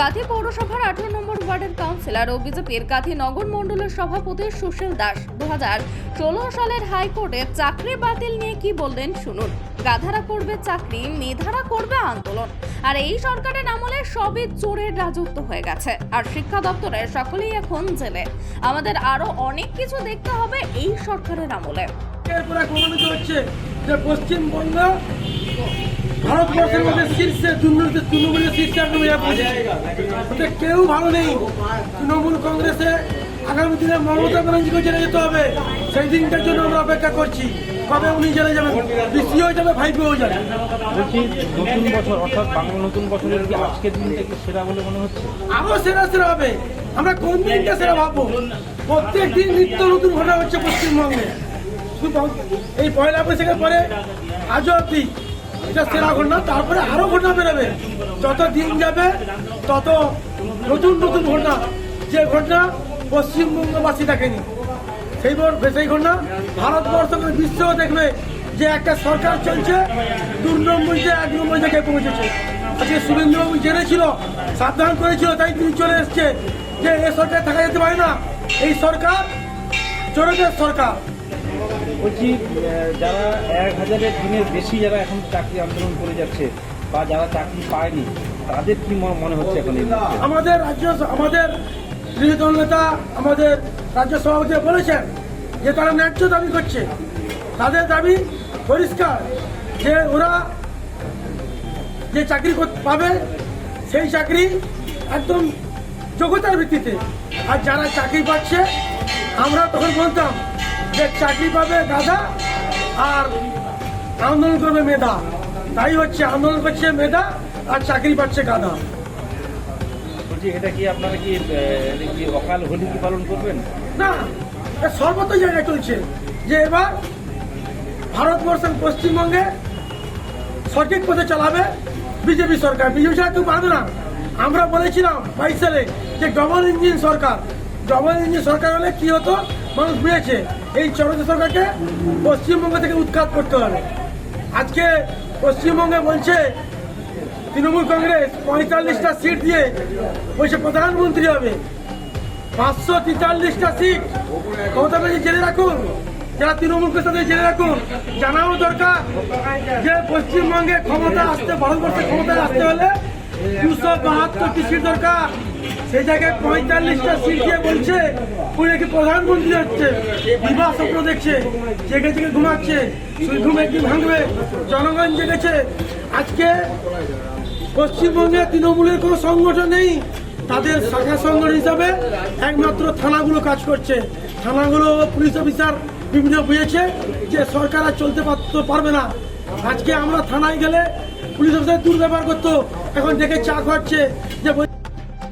কাঁথি পৌরসভার আঠারো নম্বর ওয়ার্ডের কাউন্সিলর ও বিজেপির কাঁথি নগর মণ্ডলের সভাপতি সুশীল দাস। দু হাজার ষোলো সালের হাইকোর্টে চাকরি বাতিল নিয়ে কি বললেন শুনুন। গাধারা করবে চাকরি, মেধারা করবে আন্দোলন। আর এই সরকারের আমলে সবই চোরের রাজত্ব হয়ে গেছে। আর শিক্ষা দপ্তরের সকলেই এখন জেলে। আমাদের আরও অনেক কিছু দেখতে হবে এই সরকারের আমলে। হচ্ছে। যে পশ্চিমবঙ্গ ভারতবর্ষের মধ্যে শীর্ষে দুর্নীতি তৃণমূলের শীর্ষে কেউ ভালো নেই। তৃণমূল কংগ্রেসে আগামী দিনে মমতা ব্যানার্জিকে জেলে যেতে হবে। সেই দিনটার জন্য আমরা অপেক্ষা করছি। কবে উনি জেলে যাবেন? হয়ে যাবে হয়ে যাবে। নতুন বছর অর্থাৎ বাংলা নতুন বছরের কি আজকের দিনটা কি সেরা বলে মনে হচ্ছে? আরও সেরা সেরা হবে। আমরা কোন দিনটা সেরা ভাববো? প্রত্যেক দিন নিত্য নতুন ঘটনা হচ্ছে পশ্চিমবঙ্গে। এই পয়লা বৈশাখের পরে আজও অব্দি এটা সেরা ঘটনা, তারপরে আরও ঘটনা বেরোবে। যত দিন যাবে, তত নতুন নতুন ঘটনা। যে ঘটনা পশ্চিমবঙ্গবাসী দেখেনি সেই সেই ঘটনা ভারতবর্ষ করে বিশ্ব দেখবে যে একটা সরকার চলছে দু নম্বরীতে এক নম্বর জায়গায় পৌঁছেছে। আজকে সুরেন্দ্রবাবু জেনেছিল, সাবধান করেছিল, তাই তিনি চলে এসছে যে এ সরকার থাকা যেতে পারে না। এই সরকার চোরদের সরকার। বলছি যারা এক হাজারের দিনের বেশি যারা এখন চাকরি আন্দোলন করে যাচ্ছে বা যারা চাকরি পায়নি, তাদের কি মনে হচ্ছে এখন আমাদের রাজ্য আমাদের বিরোধী নেতা আমাদের রাজ্য সভাপতি বলেছেন যে তারা ন্যায্য দাবি করছে। তাদের দাবি পরিষ্কার যে ওরা যে চাকরি কর- পাবে, সেই চাকরি একদম যোগ্যতার ভিত্তিতে। আর যারা চাকরি পাচ্ছে, আমরা তখন বলতাম চাকরি পাবে গাধা আর আন্দোলন করবে মেধা। তাই হচ্ছে আন্দোলন করছে মেধা আর চাকরি পাচ্ছে গাধা। বলছি এটা কি আপনারা কি আহ, এটা কি অকাল হোলি কি পালন করবেন? না এটা জায়গায় চলছে। যে এবার ভারতবর্ষের পশ্চিমবঙ্গে সঠিক পথে চালাবে বিজেপি সরকার। বিজেপি সরকার কেউ পারবে না। আমরা বলেছিলাম বাইশ সালে যে ডবল ইঞ্জিন সরকার ডবল ইঞ্জিন সরকার হলে কি হতো? মানুষ বুঝেছে, এই চরতে সরকারকে পশ্চিমবঙ্গ থেকে উৎখাত করতে হবে। আজকে পশ্চিমবঙ্গে বলছে, তৃণমূল কংগ্রেস পঁয়তাল্লিশটা সিট দিয়ে বলছে প্রধানমন্ত্রী হবে। পাঁচশো তেতাল্লিশটা সিট মমতা ব্যানার্জি জেনে রাখুন, যারা তৃণমূলকে সাথে জেনে রাখুন, জানাও দরকার যে পশ্চিমবঙ্গে ক্ষমতা আসতে, ভারতবর্ষে ক্ষমতায় আসতে হলে দুশো বাহাত্তরটি সিট দরকার সেই জায়গায় পঁয়তাল্লিশটা সিট দিয়ে বলছে উনি নাকি প্রধানমন্ত্রী হচ্ছে বিবাহ স্বপ্ন দেখছে, জেগে জেগে ঘুমাচ্ছে, সুই ঘুম একদিন ভাঙবে, জনগণ জেগেছে। আজকে পশ্চিমবঙ্গে তৃণমূলের কোনো সংগঠন নেই, তাদের শাখা সংগঠন হিসাবে একমাত্র থানাগুলো কাজ করছে। থানাগুলো পুলিশ অফিসার বিভিন্ন বুঝেছে যে সরকার আর চলতে পারতে পারবে না। আজকে আমরা থানায় গেলে পুলিশ অফিসার দুর্ব্যবহার করতো এখন দেখে চা খাচ্ছে যে